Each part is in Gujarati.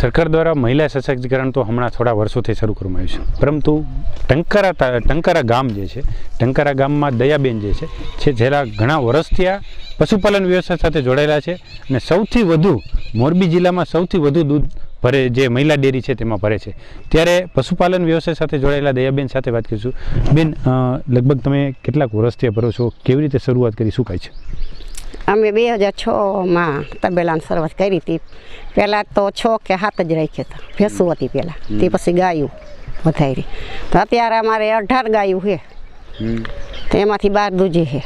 સરકાર દ્વારા મહિલા સશક્તિકરણ તો હમણાં થોડા વર્ષોથી શરૂ કરવામાં આવ્યું છે. પરંતુ ટંકારા ટંકારા ગામ જે છે, ટંકારા ગામમાં દયાબેન જે છે છે છેલ્લા ઘણા વર્ષથી આ પશુપાલન વ્યવસાય સાથે જોડાયેલા છે અને સૌથી વધુ મોરબી જિલ્લામાં સૌથી વધુ દૂધ ભરે જે મહિલા ડેરી છે તેમાં ભરે છે. ત્યારે પશુપાલન વ્યવસાય સાથે જોડાયેલા દયાબેન સાથે વાત કરીશું. બેન લગભગ તમે કેટલાક વર્ષથી ભરો છો? કેવી રીતે શરૂઆત કરી? શું કાંઈ છે? અમે બે હજાર છમાં તબેલાની શરૂઆત કરી હતી. પહેલાં તો છ કે સાત જ રાખી હતા. ભેંસું હતી પહેલાં. તે પછી ગાયું વધારી. તો અત્યારે અમારે અઢાર ગાયું છે. તો એમાંથી બાર દૂધી છે.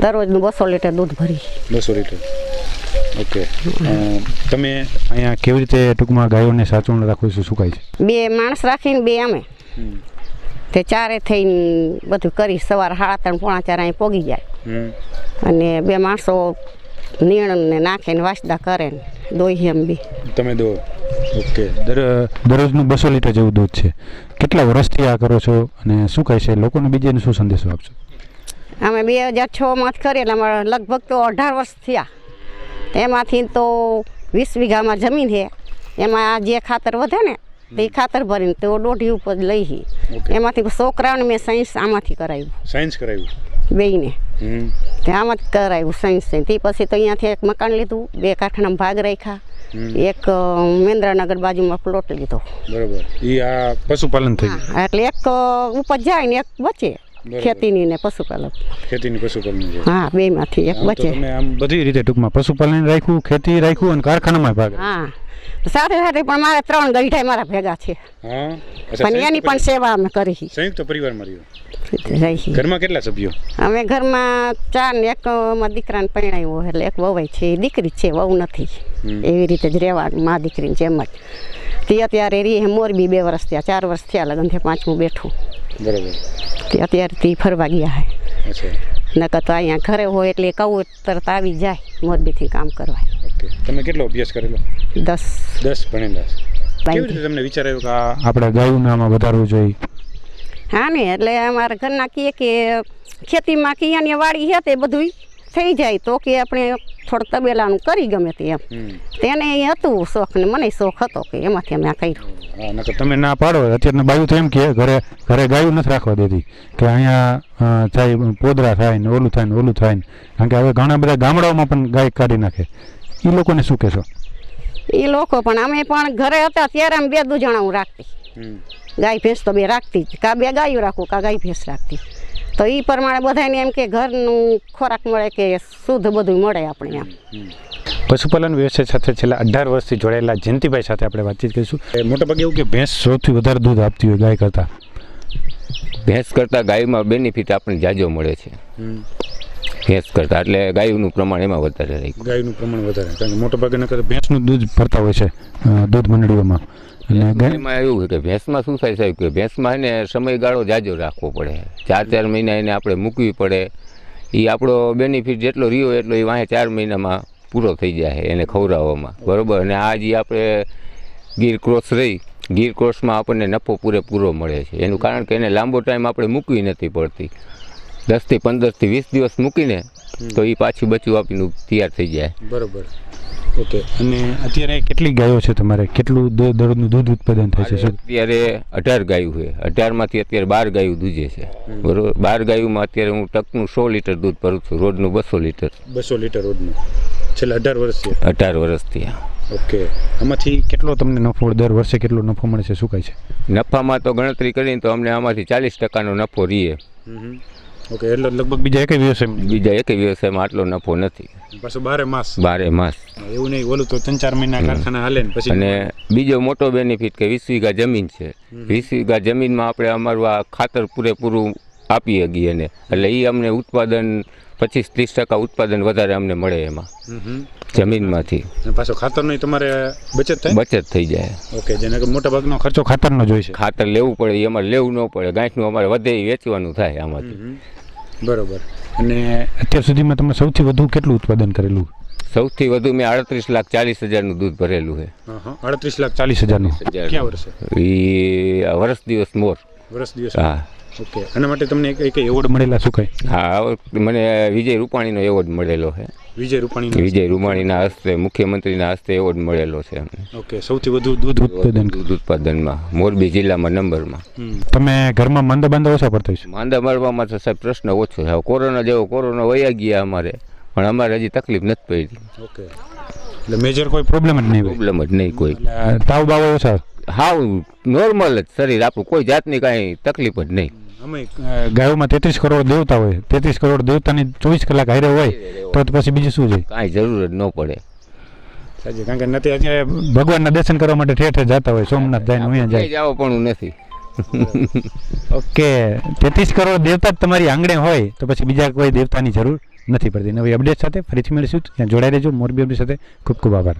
દરરોજનું બસો લીટર દૂધ ભરી. બસો લીટર. ઓકે. તમે અહીંયા કેવી રીતે ટૂંકમાં ગાયોને સાચવણ રાખો છો? શું કાંઈ છે? બે માણસ રાખીને બે અમે. તે ચારે થઈને બધું કરી સવારે સાડા ત્રણ પોણા ચાર અહીં પોગી જાય. અને બે માણસો નીણને નાખે ને વાસદા કરે ને દોહી એમ બી. તમે દો. ઓકે. દર દરરોજનું બસો લીટર જેવું દૂધ છે. કેટલા વર્ષથી આ કરો છો અને શું કહે છે? લોકોને બીજાને શું સંદેશો આપશો? અમે બે હજાર છમાં જ કરીએ એટલે અમારે લગભગ તો અઢાર વર્ષ થયા. એમાંથી તો વીસ વીઘામાં જમીન છે. એમાં આ જે ખાતર વધે ને તે ખાતર ભરીને તો દોઢી ઉપર લઈ એમાંથી છોકરાઓને મેં સાયન્સ આમાંથી કરાવ્યું. સાયન્સ કરાવ્યું. બેયને. તે આમાં જ કરાવ્યું સાયન્સ તે પછી તો અહીંયાથી એક મકાન લીધું બે કારખાનામાં ભાગ રાખ્યા. એક અ, મેંદ્રાનગર બાજુમાં પ્લોટ લીધો. બરોબર. એ આ પશુપાલન થઈ એટલે એક ઉપર ઉપજ જાય ને એક બચે. બરોબર. ખેતીની ને પશુપાલન. ખેતીની પશુપાલન હા બેમાંથી એક બચે તમે આમ બધી રીતે ટૂંકમાં પશુપાલન રાખ્યું ખેતી રાખ્યું અને કારખાનામાં ભાગ હા. સાથે સાથે પણ મારે ત્રણ ગઈઠાઈ મારા ભેગા છે. પણ એની પણ સેવા અમે કરી સંયુક્ત પરિવારમાં રહ્યો? ઘરમાં કેટલા સભ્યો? અમે ઘરમાં ચાર ને એક દીકરાને પરણાવ્યો એટલે એક વવાઈ છે. દીકરી છે વહુ નથી. એવી રીતે જ રહેવાનું મા દીકરીની જેમ જ. તે અત્યારે રે મોરબી બે વર્ષ થયા ચાર વર્ષ થયા લગન થયા પાંચમું બેઠું. બરાબર. તે અત્યારે તે ફરવા ગયા હે. અચ્છા. નકર તો અહીંયા ઘરે હોય એટલે કહું તરત આવી જાય મોરબીથી કામ કરવા તમે કેટલો અભ્યાસ કરેલો? દસ. દસ ભણેલા કેવી રીતે તમને વિચાર આવ્યો કે આપણે ગાયું આમાં વધારવું જોઈએ? હા ને એટલે અમારા ઘરના કહે કે ખેતીમાં કિયાની વાડી છે તે બધું થઈ જાય તો કે આપણે થોડું તબેલાનું કરી ગમે તે એમ. તેને એ હતું શોખ ને મને શોખ હતો કે એમાંથી અમે આ કર્યું. તમે ના પાડો અત્યારના બાયું તો એમ કે ઘરે ઘરે ગાયું નથી રાખવા દેતી. કે અહીંયા થાય પોદરા થાય ને ઓલું થાય ને ઓલું થાય ને. કારણ કે હવે ઘણા બધા ગામડાઓમાં પણ ગાય કાઢી નાખે. એ લોકોને શું કહેશો? એ લોકો પણ અમે પણ ઘરે હતા ત્યારે અમે બે દૂ જણા હું રાખતી ગાય ભેંસ તો બે રાખતી કા બે ગાયું રાખું કા ગાય ભેંસ રાખતી. તો એ પ્રમાણે બધાને એમ કે ઘરનું ખોરાક મળે કે શુદ્ધ બધું મળે આપણે એમ. પશુપાલન વ્યવસાય સાથે છેલ્લા અઢાર વર્ષથી જોડાયેલા જયંતિભાઈ સાથે આપણે વાતચીત કરીશું. મોટા ભાગે એવું કે ભેંસ સૌથી વધારે દૂધ આપતી હોય ગાય કરતાં? ભેંસ કરતાં ગાયમાં બેનિફિટ આપણને જાજો મળે છે. ભેંસ કરતાં એટલે ગાયનું પ્રમાણ એમાં વધારે રાખ્યું ગાયનું પ્રમાણ વધારે કારણ કે મોટા ભાગે નકર ભેંસનું દૂધ ભરતા હોય છે દૂધ મંડળીઓમાં. એમાં એવું છે કે ભેંસમાં શું થાય સાહેબ કે ભેંસમાં એને સમયગાળો જાજો રાખવો પડે. ચાર ચાર મહિના એને આપણે મૂકવી પડે. એ આપણો બેનિફિટ જેટલો રહ્યો એટલો એ વાંહે ચાર મહિનામાં પૂરો થઈ જાય એને ખવડાવવામાં. બરાબર? અને આ જે આપણે ગીર ક્રોસ રહી ગીર ક્રોસમાં આપણને નફો પૂરેપૂરો મળે છે. એનું કારણ કે એને લાંબો ટાઈમ આપણે મૂકવી નથી પડતી. દસથી પંદરથી વીસ દિવસ મૂકીને તો એ પાછું બચ્યું આપીને તૈયાર થઈ જાય. બરોબર. ઓકે. અને અત્યારે કેટલી ગાયો છે તમારે? કેટલું દ- દરરોજનું દૂધ ઉત્પાદન થાય છે? અત્યારે અઢાર ગાયું છે. અઢારમાંથી અત્યારે બાર ગાયું દૂધે છે. બરોબર? બાર ગાયુંમાં અત્યારે હું ટકનું સો લીટર દૂધ ભરું છું રોજનું બસો લીટર. બસો લીટર રોજનું. છેલ્લા અઢાર વર્ષથી અઢાર વર્ષથી ઓકે. આમાંથી કેટલો તમને નફો દર વર્ષે કેટલો નફો મળે છે? શું કહે છે? નફામાં તો ગણતરી કરીને તો અમને આમાંથી ચાલીસ ટકાનો નફો રહીએ ઓકે એટલે લગભગ બીજા એક વ્યવસાય બીજા એક વ્યવસાયમાં આટલો નફો નથી પાછું બારે માસ બારે માસ એવું નહીં ઓલું તો ત્રણ ચાર મહિના કારખાના હાલે ને પછી અને બીજો મોટો બેનિફિટ કે વીસ વીઘા જમીન છે વીસ વીઘા જમીનમાં આપણે અમારું આ ખાતર પૂરેપૂરું આપી શકીએ એને એટલે એ અમને ઉત્પાદન પચીસ ત્રીસ ટકા ઉત્પાદન વધારે અમને મળે એમાં. જમીનમાંથી. પાછો ખાતરનો તમારે બચત થાય? બચત થઈ જાય. ઓકે જેને કે મોટા ભાગનો ખર્ચો ખાતરનો જ હોય છે. ખાતર લેવું પડે અમારે લેવું ન પડે ગાંઠનું અમારે વધે વેચવાનું થાય આમાંથી. બરોબર. અને અત્યાર સુધીમાં તમે સૌથી વધુ કેટલું ઉત્પાદન કરેલું? સૌથી વધુ મેં અડત્રીસ લાખ ચાલીસ હજારનું દૂધ ભરેલું છે. અડત્રીસ લાખ ચાલીસ હજારનું. ક્યાં વર્ષે? એ વર્ષ દિવસ મોર. વર્ષ દિવસ હા. ઓકે. એના માટે તમને એક કઈ એવોર્ડ મળેલા શું કઈ? હા મને વિજય રૂપાણીનો એવોર્ડ મળેલો છે. વિજય રૂપાણી વિજય રૂપાણીના હસ્તે મુખ્યમંત્રીના હસ્તે એવોર્ડ મળેલો છે અમને ઓકે. સૌથી વધુ દૂધ ઉત્પાદન? દૂધ ઉત્પાદનમાં મોરબી જિલ્લામાં નંબરમાં. તમે ઘરમાં માંદા બાંધા ઓછા પડતા માંદા મારવામાં તો સાહેબ પ્રશ્ન ઓછો છે. કોરોના જેવો કોરોના વયા ગયા અમારે. પણ અમારે હજી તકલીફ નથી પડી. ઓકે. એટલે મેજર કોઈ પ્રોબ્લેમ જ નહીં પ્રોબ્લેમ જ નહીં કોઈ. તાવ બાવ ઓછા? હાવ નોર્મલ જ શરીર આપણું. કોઈ જાતની કાંઈ તકલીફ જ નહીં. અમે ગાયોમાં તેત્રીસ કરોડ દેવતા હોય. તેત્રીસ કરોડ દેવતાની ચોવીસ કલાક હારે હોય તો તો પછી બીજું શું છે? કાંઈ જરૂર જ ન પડે. સાચી કારણ કે નથી અત્યારે ભગવાનના દર્શન કરવા માટે ઠેર ઠેર જતા હોય. સોમનાથ જાય અહીંયા જાય. જાવ પણ નથી. ઓકે. તેત્રીસ કરોડ દેવતા જ તમારી આંગણે હોય તો પછી બીજા કોઈ દેવતાની જરૂર? નથી પડતી. નવી અપડેટ સાથે ફરીથી મળીશું. ત્યાં જોડાઈ રહેજો. મોરબી અપડેટ સાથે ખૂબ ખૂબ આભાર.